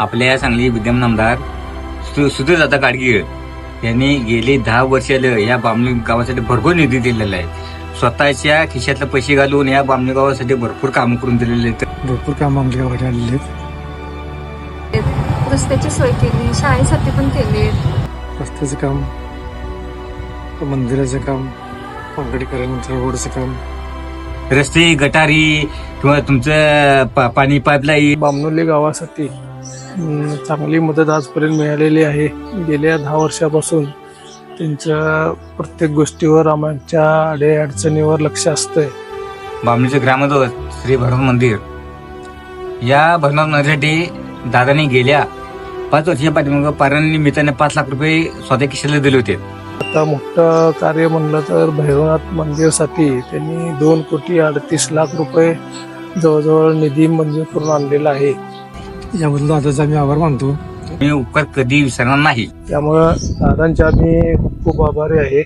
आपल्या सांगली विद्यमान आमदार सु- सुधीरदादा गाडगीळ यांनी गेली दहा वर्ष या बामणी गावासाठी भरपूर निधी दिलेला आहे. स्वतःच्या खिशातले पैसे घालून या बामणी गावासाठी भरपूर कामं करून दिलेले आहेत. भरपूर काम आमच्या गावात आलेले आहेत. रस्त्याची सोय केली शाळेसाठी पण केली रस्त्याचं काम मंदिराचं काम काँक्रीटीकरणाचं रोडचं काम. रस्ते गटारी किंवा तुमचं पा- पाणी पाईपलाईन बामनोली गावासाठी चांगली मदत आजपर्यंत मिळालेली आहे. गेल्या दहा वर्षापासून त्यांच्या प्रत्येक गोष्टीवर आमच्या अडे अडचणीवर लक्ष असतंय. बामणीचे ग्रामदैवत श्री भरत मंदिर. या भरनाथ मंदिरासाठी दादाने गेल्या पाच वर्षाच्या पाठीमागं निमित्ताने पाच लाख रुपये स्वतः खिशाला दिले होते. आता मोठं कार्य म्हणलं तर भैरवनाथ मंदिरसाठी त्यांनी दोन कोटी अडतीस लाख रुपये जवळजवळ निधी मंजूर करून आणलेला आहे. याबद्दल दादाचा आम्ही आभार मानतो. मी उपकार कधी विसरणार नाही. त्यामुळं दादांचे आम्ही खूप खूप आभारी आहे.